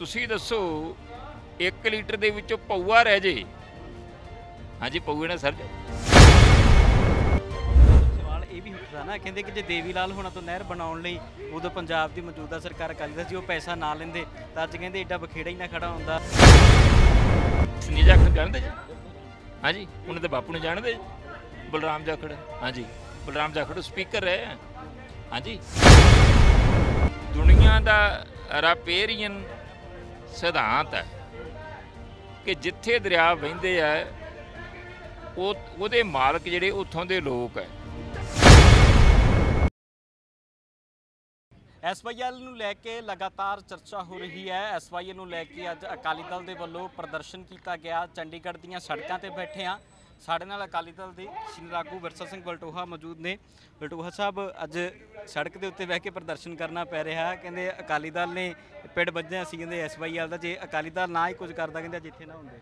ਤੁਸੀਂ ਦੱਸੋ 1 ਲੀਟਰ ਦੇ ਵਿੱਚੋਂ ਪਊਆ ਰਹਿ ਜੇ। ਹਾਂਜੀ ਪਊਏ ਨਾਲ ਸਰ। ਸਵਾਲ ਇਹ ਵੀ ਉੱਠਦਾ ਨਾ ਕਹਿੰਦੇ ਕਿ ਜੇ ਦੇਵੀ ਲਾਲ ਹੋਣਾ ਤੋਂ ਨਹਿਰ ਬਣਾਉਣ ਲਈ ਉਦੋਂ ਪੰਜਾਬ ਦੀ ਮੌਜੂਦਾ ਸਰਕਾਰ ਅਕਾਲੀ ਦਲ ਸੀ ਉਹ ਪੈਸਾ ਨਾ ਲੈਂਦੇ ਤਾਂ ਅੱਜ ਕਹਿੰਦੇ ਏਡਾ ਬਖੇੜਾ ਹੀ ਨਾ ਖੜਾ ਹੁੰਦਾ। ਸੁਨੀਲ ਜਾਖੜ ਜਾਣਦੇ ਜੀ? ਹਾਂਜੀ ਉਹਨਾਂ ਦੇ ਬਾਪੂ ਨੂੰ ਜਾਣਦੇ ਜੀ? ਬਲਰਾਮ ਜਾਖੜ ਹਾਂਜੀ। ਬਲਰਾਮ ਜਾਖੜ ਸਪੀਕਰ ਹੈ। ਹਾਂਜੀ। ਦੁਨੀਆ ਦਾ ਰਾਪੇਰੀਅਨ ਸਿਧਾਂਤ ਹੈ ਕਿ ਜਿੱਥੇ ਦਰਿਆ ਵਹਿੰਦੇ ਆ, ਉਹ ਉਹਦੇ ਮਾਲਕ ਜਿਹੜੇ ਉੱਥੋਂ ਦੇ ਲੋਕ ਹੈ। ਐਸਵਾਈਐਲ ਨੂੰ ਲੈ ਕੇ ਲਗਾਤਾਰ ਚਰਚਾ ਹੋ ਰਹੀ ਹੈ। ਐਸਵਾਈਐਲ ਨੂੰ ਲੈ ਕੇ ਅੱਜ ਅਕਾਲੀ ਦਲ ਦੇ ਵੱਲੋਂ ਪ੍ਰਦਰਸ਼ਨ ਕੀਤਾ ਗਿਆ। ਚੰਡੀਗੜ੍ਹ ਦੀਆਂ ਸੜਕਾਂ ਤੇ ਬੈਠੇ ਆ ਸਾਡੇ ਨਾਲ ਅਕਾਲੀ ਦਲ ਦੇ ਸੀਨੀਅਰ ਆਗੂ ਵਿਰਸਾ ਸਿੰਘ ਬਲਟੋਹਾ ਮੌਜੂਦ ਨੇ। ਬਲਟੋਹਾ ਸਾਹਿਬ, ਅੱਜ ਸੜਕ ਦੇ ਉੱਤੇ ਬਹਿ ਕੇ ਪ੍ਰਦਰਸ਼ਨ ਕਰਨਾ ਪੈ ਰਿਹਾ ਕਹਿੰਦੇ ਅਕਾਲੀ ਦਲ ਨੇ ਪਿੰਡ ਵੱਜਿਆ ਸੀ, ਕਹਿੰਦੇ ਐਸਵਾਈਐਲ ਦਾ। ਜੇ ਅਕਾਲੀ ਦਲ ਨਾ ਹੀ ਕੁਝ ਕਰਦਾ, ਕਹਿੰਦੇ ਜਿੱਥੇ ਨਾ ਹੁੰਦੇ।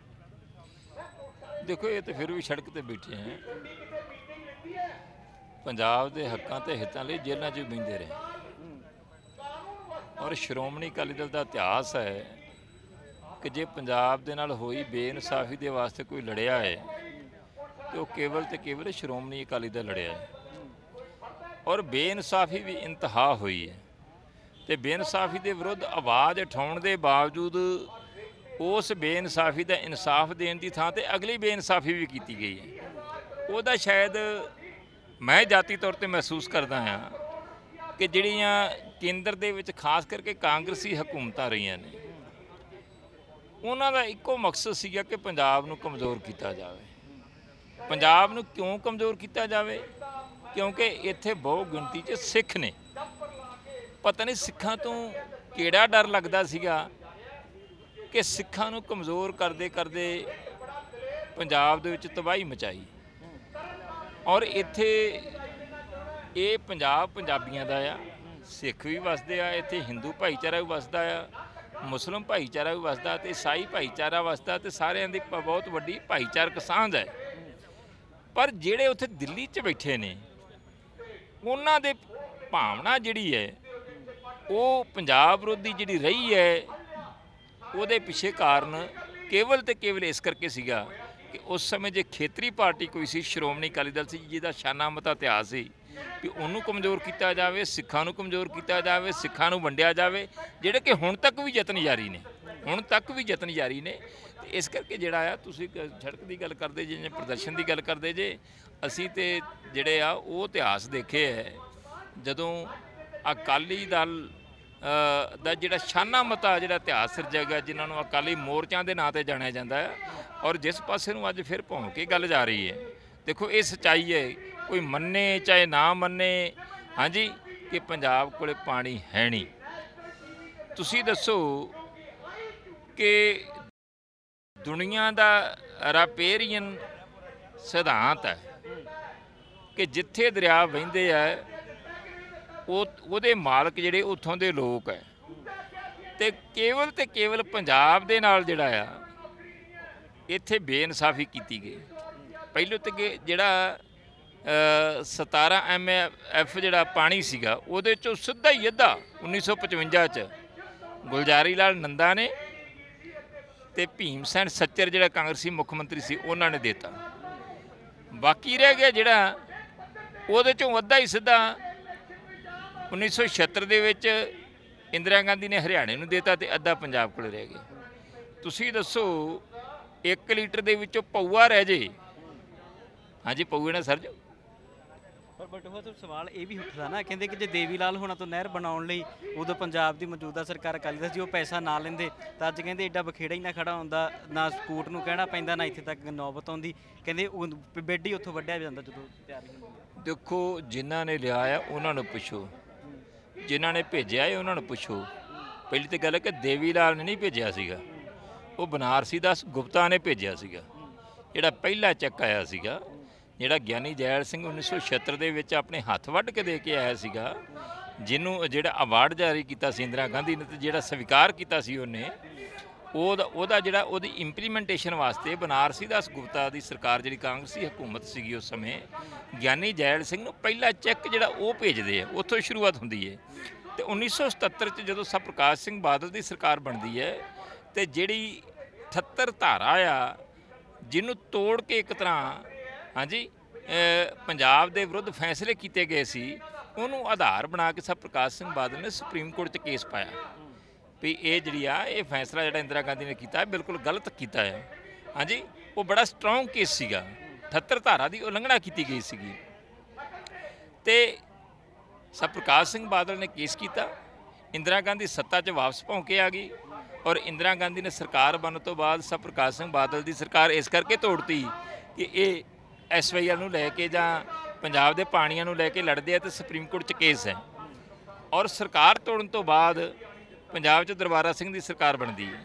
ਦੇਖੋ, ਇਹ ਤਾਂ ਫਿਰ ਵੀ ਸੜਕ ਤੇ ਬੈਠੇ ਹੈ। ਪੰਜਾਬ ਦੇ ਹੱਕਾਂ ਤੇ ਹਿੱਤਾਂ ਲਈ ਜੇਲ੍ਹਾਂ 'ਚ ਵੀ ਬਹਿੰਦੇ ਰਹੇ। ਔਰ ਸ਼੍ਰੋਮਣੀ ਅਕਾਲੀ ਦਲ ਦਾ ਇਤਿਹਾਸ ਹੈ ਕਿ ਜੇ ਪੰਜਾਬ ਦੇ ਨਾਲ ਹੋਈ ਬੇਇਨਸਾਫੀ ਦੇ ਵਾਸਤੇ ਕੋਈ ਲੜਿਆ ਹੈ ਤੇ ਉਹ ਕੇਵਲ ਤੇ ਕੇਵਲ ਸ਼੍ਰੋਮਣੀ ਅਕਾਲੀ ਦਲ ਲੜਿਆ ਹੈ। ਔਰ ਬੇਇਨਸਾਫੀ ਵੀ ਇੰਤਹਾ ਹੋਈ ਹੈ। ਤੇ ਬੇਇਨਸਾਫੀ ਦੇ ਵਿਰੁੱਧ ਆਵਾਜ਼ ਉਠਾਉਣ ਦੇ ਬਾਵਜੂਦ ਉਸ ਬੇਇਨਸਾਫੀ ਦਾ ਇਨਸਾਫ ਦੇਣ ਦੀ ਥਾਂ ਤੇ ਅਗਲੀ ਬੇਇਨਸਾਫੀ ਵੀ ਕੀਤੀ ਗਈ ਹੈ। ਉਹਦਾ ਸ਼ਾਇਦ ਮੈਂ ਜਾਤੀ ਤੌਰ ਤੇ ਮਹਿਸੂਸ ਕਰਦਾ ਹਾਂ ਕਿ ਜਿਹੜੀਆਂ ਕੇਂਦਰ ਦੇ ਵਿੱਚ ਖਾਸ ਕਰਕੇ ਕਾਂਗਰਸੀ ਹਕੂਮਤਾਂ ਰਹੀਆਂ ਨੇ, ਉਹਨਾਂ ਦਾ ਇੱਕੋ ਮਕਸਦ ਸੀਗਾ ਕਿ ਪੰਜਾਬ ਨੂੰ ਕਮਜ਼ੋਰ ਕੀਤਾ ਜਾਵੇ। ਪੰਜਾਬ ਨੂੰ ਕਿਉਂ ਕਮਜ਼ੋਰ ਕੀਤਾ ਜਾਵੇ? ਕਿਉਂਕਿ ਇੱਥੇ ਬਹੁ ਗਿਣਤੀ 'ਚ ਸਿੱਖ ਨੇ। ਪਤਾ ਨਹੀਂ ਸਿੱਖਾਂ ਤੋਂ ਕਿਹੜਾ ਡਰ ਲੱਗਦਾ ਸੀਗਾ ਕਿ ਸਿੱਖਾਂ ਨੂੰ ਕਮਜ਼ੋਰ ਕਰਦੇ ਕਰਦੇ ਪੰਜਾਬ ਦੇ ਵਿੱਚ ਤਬਾਹੀ ਮਚਾਈ। ਔਰ ਇੱਥੇ ਇਹ ਪੰਜਾਬ ਪੰਜਾਬੀਆਂ ਦਾ ਆ, ਸਿੱਖ ਵੀ ਵਸਦੇ ਆ, ਇੱਥੇ ਹਿੰਦੂ ਭਾਈਚਾਰਾ ਵੀ ਵਸਦਾ ਆ, ਮੁਸਲਮ ਭਾਈਚਾਰਾ ਵੀ ਵਸਦਾ ਤੇ ਈਸਾਈ ਭਾਈਚਾਰਾ ਵਸਦਾ ਤੇ ਸਾਰਿਆਂ ਦੀ ਬਹੁਤ ਵੱਡੀ ਭਾਈਚਾਰਕ ਸਾਂਝ ਹੈ। ਪਰ ਜਿਹੜੇ ਉੱਥੇ ਦਿੱਲੀ 'ਚ ਬੈਠੇ ਨੇ, ਉਹਨਾਂ ਦੇ ਭਾਵਨਾ ਜਿਹੜੀ ਹੈ, ਉਹ ਪੰਜਾਬ ਵਿਰੋਧੀ ਜਿਹੜੀ ਰਹੀ ਹੈ, ਉਹਦੇ ਪਿੱਛੇ ਕਾਰਨ ਕੇਵਲ ਤੇ ਕੇਵਲ ਇਸ ਕਰਕੇ ਸੀਗਾ ਕਿ ਉਸ ਸਮੇਂ ਜੇ ਖੇਤਰੀ ਪਾਰਟੀ ਕੋਈ ਸੀ, ਸ਼੍ਰੋਮਣੀ ਅਕਾਲੀ ਦਲ ਸੀ, ਜਿਹਦਾ ਸ਼ਾਨਾ ਮਤਾ ਇਤਿਹਾਸ ਸੀ ਕਿ ਉਹਨੂੰ ਕਮਜ਼ੋਰ ਕੀਤਾ ਜਾਵੇ, ਸਿੱਖਾਂ ਨੂੰ ਕਮਜ਼ੋਰ ਕੀਤਾ ਜਾਵੇ, ਸਿੱਖਾਂ ਨੂੰ ਵੰਡਿਆ ਜਾਵੇ, ਜਿਹੜੇ ਕਿ ਹੁਣ ਤੱਕ ਵੀ ਯਤਨ ਜਾਰੀ ਨੇ। ਹੁਣ ਤੱਕ ਵੀ ਯਤਨ ਜਾਰੀ ਨੇ। ਤੇ ਇਸ ਕਰਕੇ ਜਿਹੜਾ ਆ, ਤੁਸੀਂ ਸੜਕ ਦੀ ਗੱਲ ਕਰਦੇ ਜੇ ਜਾਂ ਪ੍ਰਦਰਸ਼ਨ ਦੀ ਗੱਲ ਕਰਦੇ ਜੇ, ਅਸੀਂ ਤੇ ਜਿਹੜੇ ਆ, ਉਹ ਇਤਿਹਾਸ ਦੇਖੇ ਹੈ। ਜਦੋਂ ਅਕਾਲੀ ਦਲ ਦਾ ਜਿਹੜਾ ਸ਼ਾਨਾ ਮਤਾ ਜਿਹੜਾ ਇਤਿਹਾਸ ਸਿਰਜੇਗਾ, ਜਿਨ੍ਹਾਂ ਨੂੰ ਅਕਾਲੀ ਮੋਰਚਿਆਂ ਦੇ ਨਾਂ ਤੇ ਜਾਣਿਆ ਜਾਂਦਾ ਹੈ, ਔਰ ਜਿਸ ਪਾਸੇ ਨੂੰ ਅੱਜ ਫਿਰ ਭੌਂ ਕੇ ਗੱਲ ਜਾ ਰਹੀ ਹੈ। ਦੇਖੋ, ਇਹ ਸਚਾਈ ਹੈ, ਕੋਈ ਮੰਨੇ ਚਾਹੇ ਨਾ ਮੰਨੇ, ਹਾਂਜੀ, ਕਿ ਪੰਜਾਬ ਕੋਲੇ ਪਾਣੀ ਹੈ ਨਹੀਂ। ਤੁਸੀਂ ਦੱਸੋ ਕਿ ਦੁਨੀਆ ਦਾ ਰਾਪੇਰੀਅਨ ਸਿਧਾਂਤ ਹੈ ਕਿ ਜਿੱਥੇ ਦਰਿਆ ਵਹਿੰਦੇ ਆ ਉਹ ਉਹਦੇ ਮਾਲਕ ਜਿਹੜੇ ਉੱਥੋਂ ਦੇ ਲੋਕ ਹੈ। ਤੇ ਕੇਵਲ ਤੇ ਕੇਵਲ ਪੰਜਾਬ ਦੇ ਨਾਲ ਜਿਹੜਾ ਆ ਇੱਥੇ ਬੇਇਨਸਾਫੀ ਕੀਤੀ ਗਈ ਪਹਿਲੋਂ ਤੇ ਕਿ ਜਿਹੜਾ ਅ, 17 ਐਮਐਫ ਜਿਹੜਾ ਪਾਣੀ ਸੀਗਾ ਉਹਦੇ ਚੋਂ ਸਿੱਧਾ ਹੀ ਅੱਧਾ 1955 ਚ ਗੁਲਜ਼ਾਰੀ ਲਾਲ ਨੰਦਾ ਨੇ ਤੇ ਭੀਮ ਸੈਨ ਸੱਚਰ ਜਿਹੜਾ ਕਾਂਗਰਸੀ ਮੁੱਖ ਮੰਤਰੀ ਸੀ, ਉਹਨਾਂ ਨੇ ਦਿੱਤਾ। ਬਾਕੀ ਰਹਿ ਗਿਆ ਜਿਹੜਾ ਉਹਦੇ ਚੋਂ ਅੱਧਾ ਹੀ ਸਿੱਧਾ 1976 ਦੇ ਵਿੱਚ ਇੰਦਰਾ ਗਾਂਧੀ ਨੇ ਹਰਿਆਣੇ ਨੂੰ ਦਿੱਤਾ ਤੇ ਅੱਧਾ ਪੰਜਾਬ ਕੋਲ ਰਹਿ ਗਿਆ। ਤੁਸੀਂ ਦੱਸੋ 1 ਲੀਟਰ ਦੇ ਵਿੱਚੋਂ ਪਊਆ ਰਹਿ ਜੇ। ਹਾਂਜੀ, ਪਊਏ ਨਾਲ ਸਰ ਜੋ। ਪਰ ਬਟੂਆ ਤੋਂ ਸਵਾਲ ਇਹ ਵੀ ਉੱਠਦਾ ਨਾ, ਕਹਿੰਦੇ ਕਿ ਜੇ ਦੇਵੀ ਲਾਲ ਹੋਣਾ ਤੋਂ ਨਹਿਰ ਬਣਾਉਣ ਲਈ ਉਦੋਂ ਪੰਜਾਬ ਦੀ ਮੌਜੂਦਾ ਸਰਕਾਰ ਅਕਾਲੀ ਦਲ ਸੀ, ਉਹ ਪੈਸਾ ਨਾ ਲੈਂਦੇ, ਤਾਂ ਅੱਜ ਕਹਿੰਦੇ ਏਡਾ ਬਖੇੜਾ ਹੀ ਨਾ ਖੜਾ ਹੁੰਦਾ, ਨਾ ਸਕੂਟ ਨੂੰ ਕਹਿਣਾ ਪੈਂਦਾ, ਨਾ ਇੱਥੇ ਤੱਕ ਨੌਬਤ ਆਉਂਦੀ। ਕਹਿੰਦੇ ਉਹ ਬੈੱਡ ਹੀ ਉੱਥੋਂ ਵੱਢਿਆ ਜਾਂਦਾ ਜਦੋਂ ਤਿਆਰੀ ਹੁੰਦੀ ਦੇਖੋ, ਜਿਨ੍ਹਾਂ ਨੇ ਲਿਆ ਆ, ਉਹਨਾਂ ਨੂੰ ਪੁੱਛੋ। ਜਿਨ੍ਹਾਂ ਨੇ ਭੇਜਿਆ ਹੈ ਉਹਨਾਂ ਨੂੰ ਪੁੱਛੋ। ਪਹਿਲੀ ਤੇ ਗੱਲ ਹੈ ਕਿ ਦੇਵੀ ਲਾਲ ਨੇ ਨਹੀਂ ਭੇਜਿਆ ਸੀਗਾ। ਉਹ ਬਨਾਰਸੀ ਦਾਸ ਗੁਪਤਾ ਨੇ ਭੇਜਿਆ ਸੀਗਾ। ਜਿਹੜਾ ਪਹਿਲਾ ਚੱਕ ਆਇਆ ਸੀਗਾ ਜਿਹੜਾ ਗਿਆਨੀ ਜੈਲ ਸਿੰਘ 1976 ਦੇ ਵਿੱਚ ਆਪਣੇ ਹੱਥ ਵੱਢ ਕੇ ਦੇ ਕੇ ਆਇਆ ਸੀਗਾ, ਜਿਹਨੂੰ ਜਿਹੜਾ ਅਵਾਰਡ ਜਾਰੀ ਕੀਤਾ ਸੀ ਇੰਦਰਾ ਗਾਂਧੀ ਨੇ ਤੇ ਜਿਹੜਾ ਸਵੀਕਾਰ ਕੀਤਾ ਸੀ ਉਹਨੇ, ਉਹਦਾ ਉਹਦਾ ਜਿਹੜਾ ਉਹਦੀ ਇੰਪਲੀਮੈਂਟੇਸ਼ਨ ਵਾਸਤੇ ਬਨਾਰਸੀ ਦਾਸ ਗੁਪਤਾ ਦੀ ਸਰਕਾਰ ਜਿਹੜੀ ਕਾਂਗਰਸੀ ਹਕੂਮਤ ਸੀਗੀ ਉਸ ਸਮੇਂ, ਗਿਆਨੀ ਜੈਲ ਸਿੰਘ ਨੂੰ ਪਹਿਲਾ ਚੈੱਕ ਜਿਹੜਾ ਉਹ ਭੇਜਦੇ ਆ, ਉੱਥੋਂ ਸ਼ੁਰੂਆਤ ਹੁੰਦੀ ਹੈ ਤੇ 1977 ਚ ਜਦੋਂ ਸਰ ਪ੍ਰਕਾਸ਼ ਸਿੰਘ ਬਾਦਲ ਦੀ ਸਰਕਾਰ ਬਣਦੀ ਹੈ ਤੇ ਜਿਹੜੀ 78 ਧਾਰਾ ਆ, ਜਿਹਨੂੰ ਤੋੜ ਕੇ ਇੱਕ ਤਰ੍ਹਾਂ ਹਾਂਜੀ ਪੰਜਾਬ ਦੇ ਵਿਰੁੱਧ ਫੈਸਲੇ ਕੀਤੇ ਗਏ ਸੀ, ਉਹਨੂੰ ਆਧਾਰ ਬਣਾ ਕੇ ਸਰ ਪ੍ਰਕਾਸ਼ ਸਿੰਘ ਬਾਦਲ ਨੇ ਸੁਪਰੀਮ ਕੋਰਟ 'ਚ ਕੇਸ ਪਾਇਆ। ਵੀ ਇਹ ਜਿਹੜੀ ਆ, ਇਹ ਫੈਸਲਾ ਜਿਹੜਾ ਇੰਦਰਾ ਗਾਂਧੀ ਨੇ ਕੀਤਾ ਬਿਲਕੁਲ ਗਲਤ ਕੀਤਾ ਹੈ। ਹਾਂਜੀ, ਉਹ ਬੜਾ ਸਟਰੋਂਗ ਕੇਸ ਸੀਗਾ। 78 ਧਾਰਾ ਦੀ ਉਲੰਘਣਾ ਕੀਤੀ ਗਈ ਸੀਗੀ। ਤੇ ਸਰ ਪ੍ਰਕਾਸ਼ ਸਿੰਘ ਬਾਦਲ ਨੇ ਕੇਸ ਕੀਤਾ। ਇੰਦਰਾ ਗਾਂਧੀ ਸੱਤਾ 'ਚ ਵਾਪਸ ਭੌਂ ਕੇ ਆ ਗਈ ਔਰ ਇੰਦਰਾ ਗਾਂਧੀ ਨੇ ਸਰਕਾਰ ਬਣਨ ਤੋਂ ਬਾਅਦ ਸਰ ਪ੍ਰਕਾਸ਼ ਸਿੰਘ ਬਾਦਲ ਦੀ ਸਰਕਾਰ ਇਸ ਕਰਕੇ ਤੋੜਤੀ ਕਿ ਇਹ ਐਸਵਾਈਆਰ ਨੂੰ ਲੈ ਕੇ ਜਾਂ ਪੰਜਾਬ ਦੇ ਪਾਣੀਆਂ ਨੂੰ ਲੈ ਕੇ ਲੜਦੇ ਆ ਤੇ ਸੁਪਰੀਮ ਕੋਰਟ 'ਚ ਕੇਸ ਹੈ। ਔਰ ਸਰਕਾਰ ਤੋੜਨ ਤੋਂ ਬਾਅਦ ਪੰਜਾਬ 'ਚ ਦਰਬਾਰਾ ਸਿੰਘ ਦੀ ਸਰਕਾਰ ਬਣਦੀ ਹੈ।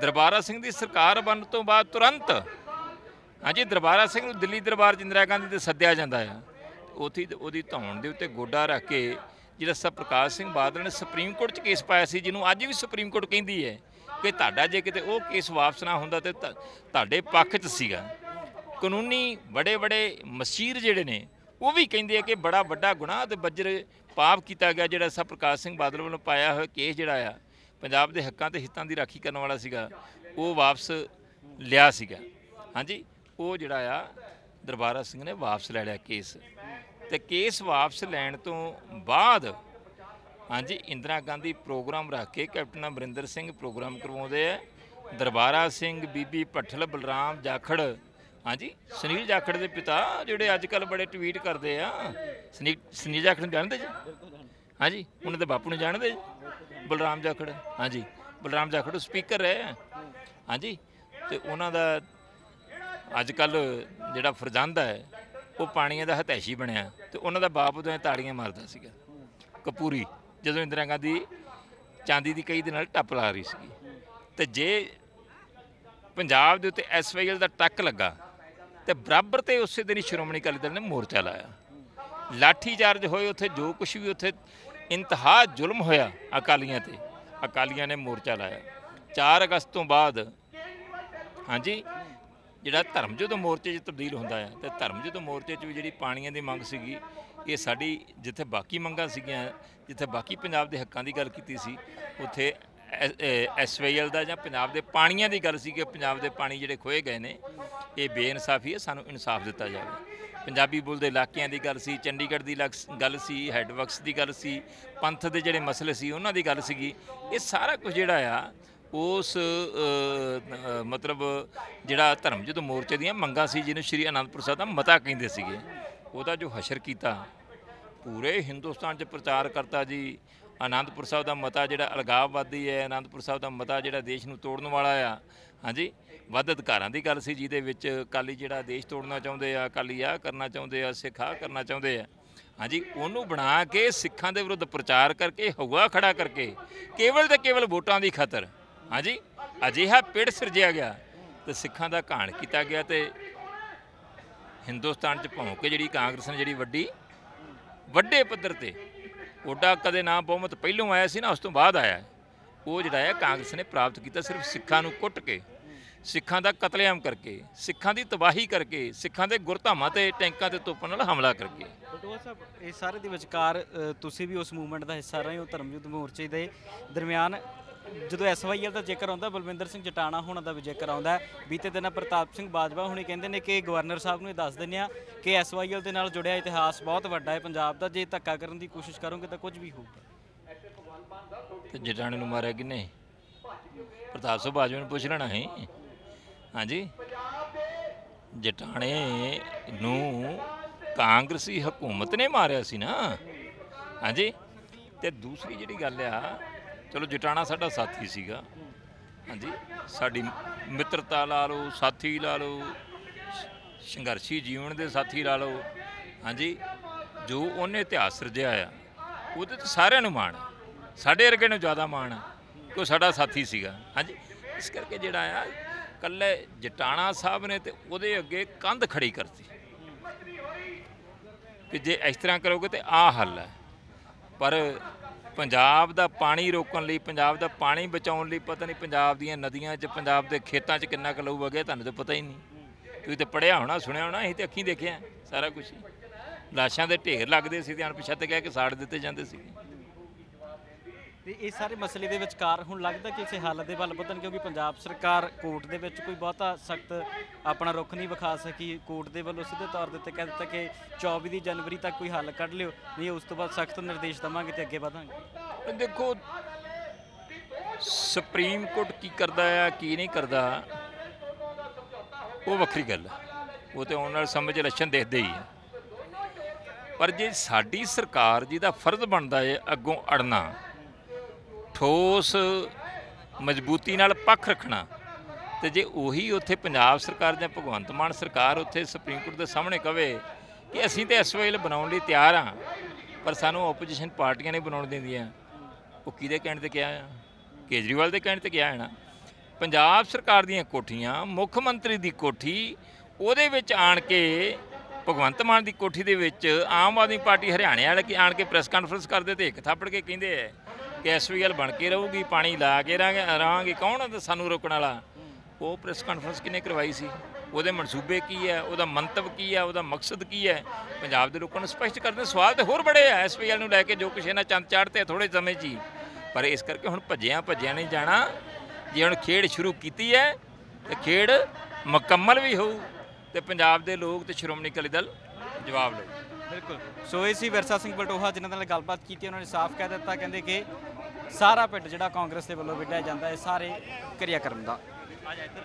ਦਰਬਾਰਾ ਸਿੰਘ ਦੀ ਸਰਕਾਰ ਬਣਨ ਤੋਂ ਬਾਅਦ ਤੁਰੰਤ ਹਾਂਜੀ, ਦਰਬਾਰਾ ਸਿੰਘ ਨੂੰ ਦਿੱਲੀ ਦਰਬਾਰ 'ਚ ਇੰਦਰਾ ਗਾਂਧੀ ਦੇ ਸੱਦਿਆ ਜਾਂਦਾ ਹੈ। ਉੱਥੇ ਉਹਦੀ ਧੌਣ ਦੇ ਉੱਤੇ ਗੋਡਾ ਰੱਖ ਕੇ ਜਿਹੜਾ ਸਰ ਪ੍ਰਕਾਸ਼ ਸਿੰਘ ਬਾਦਲ ਨੇ ਸੁਪਰੀਮ ਕੋਰਟ 'ਚ ਕੇਸ ਪਾਇਆ ਸੀ, ਜਿਹਨੂੰ ਅੱਜ ਵੀ ਸੁਪਰੀਮ ਕੋਰਟ ਕਹਿੰਦੀ ਹੈ ਕਿ ਤੁਹਾਡਾ ਜੇ ਕਿਤੇ ਉਹ ਕੇਸ ਵਾਪਸ ਨਾ ਹੁੰਦਾ ਤੇ ਤੁਹਾਡੇ ਪੱਖ 'ਚ ਸੀਗਾ। ਕਾਨੂੰਨੀ ਬੜੇ ਬੜੇ ਮਸੀਰ ਜਿਹੜੇ ਨੇ, ਉਹ ਵੀ ਕਹਿੰਦੇ ਆ ਕਿ ਬੜਾ ਵੱਡਾ ਗੁਨਾਹ ਤੇ ਬੱਜਰ ਪਾਪ ਕੀਤਾ ਗਿਆ, ਜਿਹੜਾ ਸਰ ਪ੍ਰਕਾਸ਼ ਸਿੰਘ ਬਾਦਲ ਵੱਲੋਂ ਪਾਇਆ ਹੋਇਆ ਕੇਸ ਜਿਹੜਾ ਆ, ਪੰਜਾਬ ਦੇ ਹੱਕਾਂ ਤੇ ਹਿੱਤਾਂ ਦੀ ਰਾਖੀ ਕਰਨ ਵਾਲਾ ਸੀਗਾ, ਉਹ ਵਾਪਸ ਲਿਆ ਸੀਗਾ। ਹਾਂਜੀ, ਉਹ ਜਿਹੜਾ ਆ, ਦਰਬਾਰਾ ਸਿੰਘ ਨੇ ਵਾਪਸ ਲੈ ਲਿਆ ਕੇਸ। ਤੇ ਕੇਸ ਵਾਪਸ ਲੈਣ ਤੋਂ ਬਾਅਦ, ਹਾਂਜੀ, ਇੰਦਰਾ ਗਾਂਧੀ ਪ੍ਰੋਗਰਾਮ ਰੱਖ ਕੇ ਕੈਪਟਨ ਅਮਰਿੰਦਰ ਸਿੰਘ ਪ੍ਰੋਗਰਾਮ ਕਰਵਾਉਂਦੇ ਆ। ਦਰਬਾਰਾ ਸਿੰਘ, ਬੀਬੀ ਭੱਠਲ, ਬਲਰਾਮ, ਜਾਖੜ ਹਾਂਜੀ, ਸੁਨੀਲ ਜਾਖੜ ਦੇ ਪਿਤਾ ਜਿਹੜੇ ਅੱਜ ਕੱਲ ਬੜੇ ਟਵੀਟ ਕਰਦੇ ਆ। ਸੁਨੀਲ ਸੁਨੀਲ ਜਾਖੜ ਨੂੰ ਜਾਣਦੇ ਜੀ? ਹਾਂਜੀ, ਉਹਨਾਂ ਦੇ ਬਾਪੂ ਨੂੰ ਜਾਣਦੇ ਜੀ? ਬਲਰਾਮ ਜਾਖੜ, ਹਾਂਜੀ। ਬਲਰਾਮ ਜਾਖੜ ਸਪੀਕਰ ਰਹੇ ਆ। ਹਾਂਜੀ, ਤੇ ਉਹਨਾਂ ਦਾ ਅੱਜ ਕੱਲ ਜਿਹੜਾ ਫਰਜ਼ੰਦ ਹੈ, ਉਹ ਪਾਣੀਆਂ ਦਾ ਹਤੈਸ਼ੀ ਬਣਿਆ। ਤੇ ਉਹਨਾਂ ਦਾ ਬਾਪ ਉਦੋਂ ਤਾੜੀਆਂ ਮਾਰਦਾ ਸੀਗਾ। ਕਪੂਰੀ, ਜਦੋਂ ਇੰਦਰਾ ਗਾਂਧੀ ਚਾਂਦੀ ਦੀ ਕਈ ਦੇ ਨਾਲ ਟੱਪ ਲਾ ਰਹੀ ਸੀਗੀ। ਤੇ ਜੇ ਪੰਜਾਬ ਦੇ ਉੱਤੇ ਐਸਵਾਈਐਲ ਦਾ ਟੱਕ ਲੱਗਾ ਤੇ ਬਰਾਬਰ ਤੇ ਉਸੇ ਦਿਨ ਹੀ ਸ਼੍ਰੋਮਣੀ ਅਕਾਲੀ ਦਲ ਨੇ ਮੋਰਚਾ ਲਾਇਆ। ਲਾਠੀ ਚਾਰਜ ਹੋਏ ਉੱਥੇ, ਜੋ ਕੁਝ ਵੀ ਉੱਥੇ ਇੰਤਹਾ ਜ਼ੁਲਮ ਹੋਇਆ ਅਕਾਲੀਆਂ ਤੇ, ਅਕਾਲੀਆਂ ਨੇ ਮੋਰਚਾ ਲਾਇਆ। 4 ਅਗਸਤ ਤੋਂ ਬਾਅਦ, ਹਾਂਜੀ, ਜਿਹੜਾ ਧਰਮ ਜਦੋਂ ਮੋਰਚੇ 'ਚ ਤਬਦੀਲ ਹੁੰਦਾ ਹੈ ਤੇ ਧਰਮ ਜਦੋਂ ਮੋਰਚੇ 'ਚ ਵੀ ਜਿਹੜੀ ਪਾਣੀਆਂ ਦੀ ਮੰਗ ਸੀਗੀ, ਇਹ ਸਾਡੀ ਜਿੱਥੇ ਬਾਕੀ ਮੰਗਾਂ ਸੀਗੀਆਂ, ਜਿੱਥੇ ਬਾਕੀ ਪੰਜਾਬ ਦੇ ਹੱਕਾਂ ਦੀ ਗੱਲ ਕੀਤੀ ਸੀ, ਉੱਥੇ ਐਸਵਾਈਐਲ ਦਾ ਜਾਂ ਪੰਜਾਬ ਦੇ ਪਾਣੀਆਂ ਦੀ ਗੱਲ ਸੀ ਕਿ ਪੰਜਾਬ ਦੇ ਪਾਣੀ ਜਿਹੜੇ ਖੋਏ ਗਏ ਨੇ, ਇਹ ਬੇਇਨਸਾਫੀ ਹੈ, ਸਾਨੂੰ ਇਨਸਾਫ ਦਿੱਤਾ ਜਾਵੇ। ਪੰਜਾਬੀ ਬੋਲਦੇ ਇਲਾਕਿਆਂ ਦੀ ਗੱਲ ਸੀ, ਚੰਡੀਗੜ੍ਹ ਦੀ ਲਕਸ- ਗੱਲ ਸੀ, ਹੈਡਵਰਕਸ ਦੀ ਗੱਲ ਸੀ, ਪੰਥ ਦੇ ਜਿਹੜੇ ਮਸਲੇ ਸੀ, ਉਹਨਾਂ ਦੀ ਗੱਲ ਸੀਗੀ। ਇਹ ਸਾਰਾ ਕੁਝ ਜਿਹੜਾ ਆ, ਉਸ ਮਤਲਬ ਜਿਹੜਾ ਧਰਮ ਜਦੋਂ ਮੋਰਚੇ ਦੀਆਂ ਮੰਗਾਂ ਸੀ, ਜਿਹਨੂੰ ਸ਼੍ਰੀ ਅਨੰਦਪੁਰ ਸਾਹਿਬ ਦਾ ਮਤਾ ਕਹਿੰਦੇ ਸੀਗੇ, ਉਹਦਾ ਜੋ ਹਸ਼ਰ ਕੀਤਾ, ਪੂਰੇ ਹਿੰਦੁਸਤਾਨ 'ਚ ਪ੍ਰਚਾਰ ਕਰਤਾ ਜੀ ਆਨੰਦਪੁਰ ਸਾਹਿਬ ਦਾ ਮਤਾ ਜਿਹੜਾ ਅਲਗਾਵਵਾਦੀ ਹੈ ਆਨੰਦਪੁਰ ਸਾਹਿਬ ਦਾ ਮਤਾ ਜਿਹੜਾ ਦੇਸ਼ ਨੂੰ ਤੋੜਨ ਵਾਲਾ ਆ। ਹਾਂਜੀ? ਵੱਧ ਅਧਿਕਾਰਾਂ ਦੀ ਗੱਲ ਸੀ ਜਿਹਦੇ ਵਿੱਚ ਅਕਾਲੀ ਜਿਹੜਾ ਦੇਸ਼ ਤੋੜਨਾ ਚਾਹੁੰਦੇ ਆ, ਅਕਾਲੀ ਆ ਕਰਨਾ ਚਾਹੁੰਦੇ ਆ, ਸਿੱਖ ਆਹ ਕਰਨਾ ਚਾਹੁੰਦੇ ਆ। ਹਾਂਜੀ? ਉਹਨੂੰ ਬਣਾ ਕੇ ਸਿੱਖਾਂ ਦੇ ਵਿਰੁੱਧ ਪ੍ਰਚਾਰ ਕਰਕੇ ਹਵਾ ਖੜਾ ਕਰਕੇ, ਕੇਵਲ ਤੇ ਕੇਵਲ ਵੋਟਾਂ ਦੀ ਖਾਤਰ। ਹਾਂਜੀ? ਅਜਿਹਾ ਪਿੜ ਸਿਰਜਿਆ ਗਿਆ ਤੇ ਸਿੱਖਾਂ ਦਾ ਘਾਣ ਕੀਤਾ ਗਿਆ ਤੇ ਹਿੰਦੁਸਤਾਨ 'ਚ ਭੌਂ ਕੇ ਜਿਹੜੀ ਕਾਂਗਰਸ ਨੇ ਜਿਹੜੀ ਵੱਡੀ, ਵੱਡੇ ਪੱਧਰ ਤੇ ਓਡਾ ਕਦੇ ਨਾ ਬਹੁਮਤ ਪਹਿਲੋਂ ਆਇਆ ਸੀ ਨਾ, ਉਸ ਤੋਂ ਬਾਅਦ ਆਇਆ। ਉਹ ਜਿਹੜਾ ਹੈ, ਕਾਂਗਰਸ ਨੇ ਪ੍ਰਾਪਤ ਕੀਤਾ ਸਿਰਫ ਸਿੱਖਾਂ ਨੂੰ ਕੁੱਟ ਕੇ, ਸਿੱਖਾਂ ਦਾ ਕਤਲੇਆਮ ਕਰਕੇ, ਸਿੱਖਾਂ ਦੀ ਤਬਾਹੀ ਕਰਕੇ, ਸਿੱਖਾਂ ਦੇ ਗੁਰਧਾਮਾਂ ਤੇ ਟੈਂਕਾਂ ਤੇ ਤੋਪਾਂ ਨਾਲ ਹਮਲਾ ਕਰਕੇ। ਬਟੂਆ ਸਾਹਿਬ, ਇਹ ਸਾਰੇ ਦੇ ਵਿਚਕਾਰ ਤੁਸੀਂ ਵੀ ਉਸ ਮੂਵਮੈਂਟ ਦਾ ਹਿੱਸਾ ਰਹੇ ਹੋ, ਧਰਮਯੁੱਧ ਮੋਰਚੇ ਦੇ ਦਰਮਿਆਨ। ਜਦੋਂ ਐਸਵਾਈਐਲ ਦਾ ਜ਼ਿਕਰ ਆਉਂਦਾ, ਬਲਵਿੰਦਰ ਸਿੰਘ ਜਟਾਣਾ ਹੋਣਾ ਦਾ ਵੀ ਜ਼ਿਕਰ ਆਉਂਦਾ ਬੀਤੇ ਦਿਨਾਂ ਪ੍ਰਤਾਪ ਸਿੰਘ ਬਾਜਵਾ ਹੁਣੇ ਕਹਿੰਦੇ ਨੇ ਕਿ ਗਵਰਨਰ ਸਾਹਿਬ ਨੂੰ ਇਹ ਦੱਸ ਦਿੰਦੇ ਆ ਕਿ ਐਸਵਾਈਐਲ ਦੇ ਨਾਲ ਜੁੜਿਆ ਇਤਿਹਾਸ ਬਹੁਤ ਵੱਡਾ ਹੈ। ਪੰਜਾਬ ਦਾ ਜੇ ਧੱਕਾ ਕਰਨ ਦੀ ਕੋਸ਼ਿਸ਼ ਕਰੋਗੇ ਤਾਂ ਕੁਝ ਵੀ ਹੋਊਗਾ। ਜਟਾਣੇ ਨੂੰ ਮਾਰਿਆ ਕਿਨੇ ਪ੍ਰਤਾਪ ਸਿੰਘ ਬਾਜਵਾ ਨੂੰ ਪੁੱਛ ਲੈਣਾ ਹੈ ਹਾਂਜੀ। ਜਟਾਣੇ ਨੂੰ ਕਾਂਗਰਸੀ ਹਕੂਮਤ ਨੇ ਮਾਰਿਆ ਸੀ ਨਾ। ਹਾਂਜੀ। ਤੇ ਦੂਸਰੀ ਜਿਹੜੀ ਗੱਲ ਆ ਚਲੋ ਜਟਾਣਾ ਸਾਡਾ ਸਾਥੀ ਸੀਗਾ। ਹਾਂਜੀ, ਸਾਡੀ ਮਿੱਤਰਤਾ ਲਾ ਲਓ, ਸਾਥੀ ਲਾ ਲਓ, ਸੰਘਰਸ਼ੀ ਜੀਵਨ ਦੇ ਸਾਥੀ ਲਾ ਲਓ। ਹਾਂਜੀ, ਜੋ ਉਹਨੇ ਇਤਿਹਾਸ ਸਿਰਜਿਆ ਆ, ਉਹਦੇ ਤੇ ਸਾਰਿਆਂ ਨੂੰ ਮਾਣ ਆ। ਸਾਡੇ ਵਰਗੇ ਨੂੰ ਜ਼ਿਆਦਾ ਮਾਣ ਆ, ਕਿ ਉਹ ਸਾਡਾ ਸਾਥੀ ਸੀਗਾ। ਹਾਂਜੀ, ਇਸ ਕਰਕੇ ਜਿਹੜਾ ਆ, ਕੱਲੇ ਜਟਾਣਾ ਸਾਹਿਬ ਨੇ ਤੇ ਉਹਦੇ ਅੱਗੇ ਕੰਧ ਖੜੀ ਕਰਤੀ। ਕਿ ਜੇ ਇਸ ਤਰ੍ਹਾਂ ਕਰੋਗੇ ਤੇ ਆਹ ਹੱਲ ਹੈ ਪਰ ਪੰਜਾਬ ਦਾ ਪਾਣੀ ਰੋਕਣ ਲਈ, ਪੰਜਾਬ ਦਾ ਪਾਣੀ ਬਚਾਉਣ ਲਈ ਪਤਾ ਨਹੀਂ ਪੰਜਾਬ ਦੀਆਂ ਨਦੀਆਂ 'ਚ, ਪੰਜਾਬ ਦੇ ਖੇਤਾਂ 'ਚ ਕਿੰਨਾ ਕੁ ਲਹੂ ਵਗਿਆ, ਤੁਹਾਨੂੰ ਤਾਂ ਪਤਾ ਹੀ ਨਹੀਂ। ਤੁਸੀਂ ਤੇ ਪੜਿਆ ਹੋਣਾ, ਸੁਣਿਆ ਹੋਣਾ, ਅਸੀਂ ਤੇ ਅੱਖੀਂ ਦੇਖਿਆ, ਸਾਰਾ ਕੁਝ ਲਾਸ਼ਾਂ ਦੇ ਢੇਰ ਲੱਗਦੇ ਸੀ ਤੇ ਅਣਪਛਾਤੇ ਕਹਿ ਕੇ ਸਾੜ ਦਿੱਤੇ ਜਾਂਦੇ ਸੀ ਤੇ ਇਹ ਸਾਰੇ ਮਸਲੇ ਦੇ ਵਿਚਕਾਰ ਹੁਣ ਲੱਗਦਾ ਕਿ ਇਸੇ ਹੱਲ ਦੇ ਵੱਲ ਵਧਣ ਕਿਉਂਕਿ ਪੰਜਾਬ ਸਰਕਾਰ ਕੋਰਟ ਦੇ ਵਿੱਚ ਕੋਈ ਬਹੁਤਾ ਸਖਤ ਆਪਣਾ ਰੁਖ ਨਹੀਂ ਵਿਖਾ ਸਕੀ। ਕੋਰਟ ਦੇ ਵੱਲੋਂ ਸਿੱਧੇ ਤੌਰ ਦੇ ਉੱਤੇ ਕਹਿ ਦਿੱਤਾ ਕਿ 24 ਦੀ ਜਨਵਰੀ ਤੱਕ ਕੋਈ ਹੱਲ ਕੱਢ ਲਿਓ। ਨਹੀਂ, ਉਸ ਤੋਂ ਬਾਅਦ ਸਖਤ ਨਿਰਦੇਸ਼ ਦਵਾਂਗੇ ਤੇ ਅੱਗੇ ਵਧਾਂਗੇ। ਦੇਖੋ, ਸੁਪਰੀਮ ਕੋਰਟ ਕੀ ਕਰਦਾ ਆ, ਕੀ ਨਹੀਂ ਕਰਦਾ, ਉਹ ਵੱਖਰੀ ਗੱਲ ਹੈ ਉਹ ਤੇ ਆਉਣ ਨਾਲ ਸਮਝ ਲੱਛਣ ਦੇਖਦੇ ਹੀ ਆ। ਪਰ ਜੇ ਸਾਡੀ ਸਰਕਾਰ ਜਿਹਦਾ ਫਰਜ਼ ਬਣਦਾ ਏ ਅੱਗੋਂ ਅੜਨਾ ਠੋਸ ਮਜ਼ਬੂਤੀ ਨਾਲ ਪੱਖ ਰੱਖਣਾ ਤੇ ਜੇ ਉਹੀ ਉੱਥੇ ਪੰਜਾਬ ਸਰਕਾਰ ਜਾਂ ਭਗਵੰਤ ਮਾਨ ਸਰਕਾਰ ਉੱਥੇ ਸੁਪਰੀਮ ਕੋਰਟ ਦੇ ਸਾਹਮਣੇ ਕਵੇ ਕਿ ਅਸੀਂ ਤੇ ਇਸ ਵੇਲੇ ਬਣਾਉਣ ਲਈ ਤਿਆਰ ਹਾਂ, ਪਰ ਸਾਨੂੰ ਆਪੋਜੀਸ਼ਨ ਪਾਰਟੀਆਂ ਨਹੀਂ ਬਣਾਉਣ ਦਿੰਦੀਆਂ। ਉਹ ਕਿਹਦੇ ਕਹਿਣ ਤੇ ਕਿਹਾ ਆ? ਕੇਜਰੀਵਾਲ ਦੇ ਕਹਿਣ ਤੇ ਕਿਹਾ ਹੈ ਨਾ। ਪੰਜਾਬ ਸਰਕਾਰ ਦੀਆਂ ਕੋਠੀਆਂ, ਮੁੱਖ ਮੰਤਰੀ ਦੀ ਕੋਠੀ, ਉਹਦੇ ਵਿੱਚ ਆਣ ਕੇ ਭਗਵੰਤ ਮਾਨ ਦੀ ਕੋਠੀ ਦੇ ਵਿੱਚ ਆਮ ਆਦਮੀ ਪਾਰਟੀ ਹਰਿਆਣੇ ਵਾਲੇ ਕੀ ਆਣ ਕੇ ਪ੍ਰੈਸ ਕਾਨਫਰੰਸ ਕਰਦੇ ਤੇ ਇੱਕ ਥਾਪੜ ਕੇ ਕਹਿੰਦੇ ਐ ਕਿ ਐਸਵੀਐਲ ਬਣ ਕੇ ਰਹੂਗੀ, ਪਾਣੀ ਲਾ ਕੇ ਰਹਾਂਗੇ ਰਹਾਂਗੇ ਕੌਣ ਆ ਸਾਨੂੰ ਰੋਕਣ ਵਾਲਾ? ਉਹ ਪ੍ਰੈਸ ਕਾਨਫਰੰਸ ਕਿਨੇ ਕਰਵਾਈ ਸੀ? ਉਹਦੇ ਮਨਸੂਬੇ ਕੀ ਹੈ ਉਹਦਾ ਮੰਤਵ ਕੀ ਹੈ ਉਹਦਾ ਮਕਸਦ ਕੀ ਹੈ ਪੰਜਾਬ ਦੇ ਲੋਕਾਂ ਨੂੰ ਸਪਸ਼ਟ ਕਰਦੇ ਸਵਾਲ ਤੇ ਹੋਰ ਬੜੇ ਆ ਐਸਪੀਐਲ ਨੂੰ ਲੈ ਕੇ, ਜੋ ਕੁਛ ਇਹਨਾਂ ਚੰਦ ਚਾੜਤੇ ਥੋੜੇ ਸਮੇਂ 'ਚ ਹੀ। ਪਰ ਇਸ ਕਰਕੇ ਹੁਣ ਭੱਜਿਆ ਭੱਜਿਆ ਨਹੀਂ ਜਾਣਾ। ਜੇ ਹੁਣ ਖੇਡ ਸ਼ੁਰੂ ਕੀਤੀ ਹੈ, ਤੇ ਖੇਡ ਮੁਕੰਮਲ ਵੀ ਹੋਊ, ਤੇ ਪੰਜਾਬ ਦੇ ਲੋਕ ਤੇ ਸ਼੍ਰੋਮਣੀ ਅਕਾਲੀ ਦਲ ਜਵਾਬ ਲਓ ਬਿਲਕੁਲ। ਸੋ ਇਹ ਸੀ ਵਿਰਸਾ ਸਿੰਘ ਬਟੋਹਾ, ਜਿਨ੍ਹਾਂ ਨਾਲ ਗੱਲਬਾਤ ਕੀਤੀ, ਉਹਨਾਂ ਨੇ ਸਾਫ਼ ਕਹਿ ਦਿੱਤਾ, ਕਹਿੰਦੇ ਕਿ ਸਾਰਾ ਪਿੰਡ ਜਿਹੜਾ ਕਾਂਗਰਸ ਦੇ ਵੱਲੋਂ ਵਿੱਢਿਆ ਜਾਂਦਾ ਹੈ ਸਾਰੇ ਕਿਰਿਆ ਕਰਮ ਦਾ। ਆ ਜਾ ਇੱਧਰ।